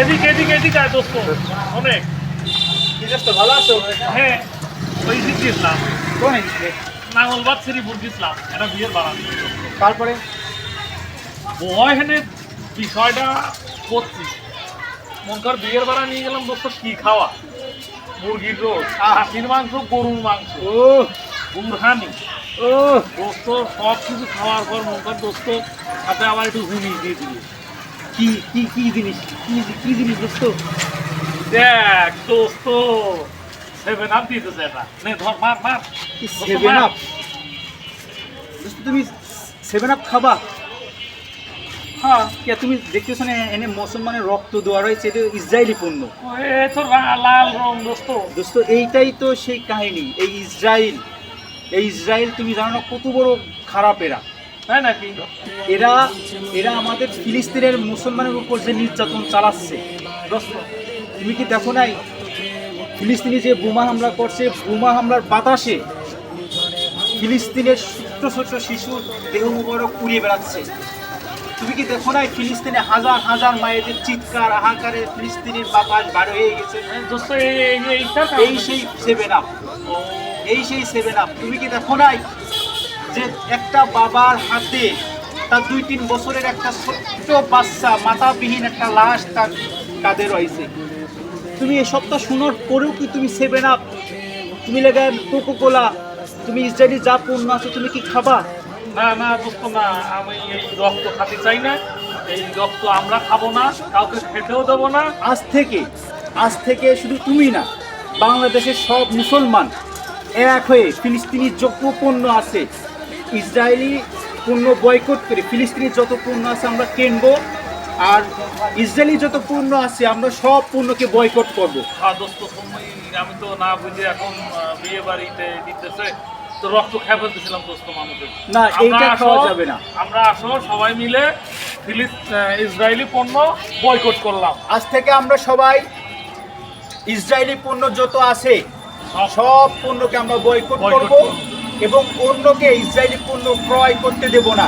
এদিকে এদিকে এদিকে আয় দোস্ত। অনেক। ভালো আছো হ্যাঁ ওই গেছিলাম কোন নাঙ্গলবাদ শ্রীপুর গেছিলাম এটা বিয়ের বাড়ান তারপরে? হেনে বিষয়টা করছি। মন কর বিয়ের বাড়া নিয়ে গেলাম দোস্ত কি খাওয়া? মুরগির রোজ খাসির মাংস গরুর মাংস। ও গুড়হানি ও দোস্ত সব কিছু খাওয়ার পর মন কর দোস্ত সাথে আবার একটু হুমি দিয়ে দিবি। কি কি কি জিনিস কি কি জিনিস দোস্ত? দেখ দোস্ত সেভেন আপ দিতেছে এটা নে ধর মার মার। সেভেন আপ দোস্ত তুমি সেভেন আপ খাবা? হ্যাঁ। কে তুমি দেখতেছো না এনে মুসলমানের রক্ত দেওয়া রয়েছে এটা ইসরায়েলি পণ্য। এ লাল রং দোস্ত। দোস্ত এইটাই তো সেই কাহিনী এই ইসরায়েল। এই ইসরায়েল তুমি জানো না কত বড় খারাপ এরা। তাই নাকি এরা এরা আমাদের ফিলিস্তিনের মুসলমানের উপর যে নির্যাতন চালাচ্ছে তুমি কি দেখো নাই ফিলিস্তিনি যে বোমা হামলা করছে বোমা হামলার বাতাসে ফিলিস্তিনের ছোট্ট ছোট্ট শিশুর দেহ মুবারক উড়িয়ে বেড়াচ্ছে তুমি কি দেখো নাই ফিলিস্তিনে হাজার হাজার মায়েদের চিৎকার আহাকারে ফিলিস্তিনের বাতাস বার হয়ে গেছে এই সেই সেভেন আপ এই সেই সেভেন আপ তুমি কি দেখো নাই যে একটা বাবার হাতে তার দুই তিন বছরের একটা ছোট্ট বাচ্চা মাথাবিহীন একটা লাশ তার কাঁধে রয়েছে। তুমি এসবটা শোনার পরেও কি তুমি সেভেন আপ তুমি লেগে কোকো কোলা তুমি ইসরায়েলি যা পণ্য আছে তুমি কি খাবা? না না দোস্ত না আমি এই রক্ত খাতে চাই না। এই রক্ত আমরা খাব না কাউকে খেতেও দেবো না। আজ থেকে আজ থেকে শুধু তুমি না বাংলাদেশের সব মুসলমান এক হয়ে ফিলিস্তিনি যোগ্য পণ্য আছে ইসরায়েলি পণ্য বয়কট করে ফিলিস্তিনি যত পণ্য আছে আমরা কিনবো আর ইসরায়েলি যত পণ্য আছে আমরা সব পণ্যকে বয়কট করব হ্যাঁ দোস্ত আমি তো না বুঝে এখন বিয়ে বাড়িতে দিতেছে তো রক্ত খেয়ে ফেলতেছিলাম দোস্ত মানুষের না, এইটা খাওয়া যাবে না। আমরা আসো সবাই মিলে ফিলিস ইসরায়েলি পণ্য বয়কট করলাম আজ থেকে আমরা সবাই ইসরায়েলি পণ্য যত আছে সব পণ্যকে আমরা বয়কট করব। এবং অন্যকে ইসরায়েলি পণ্য ক্রয় করতে দেব না।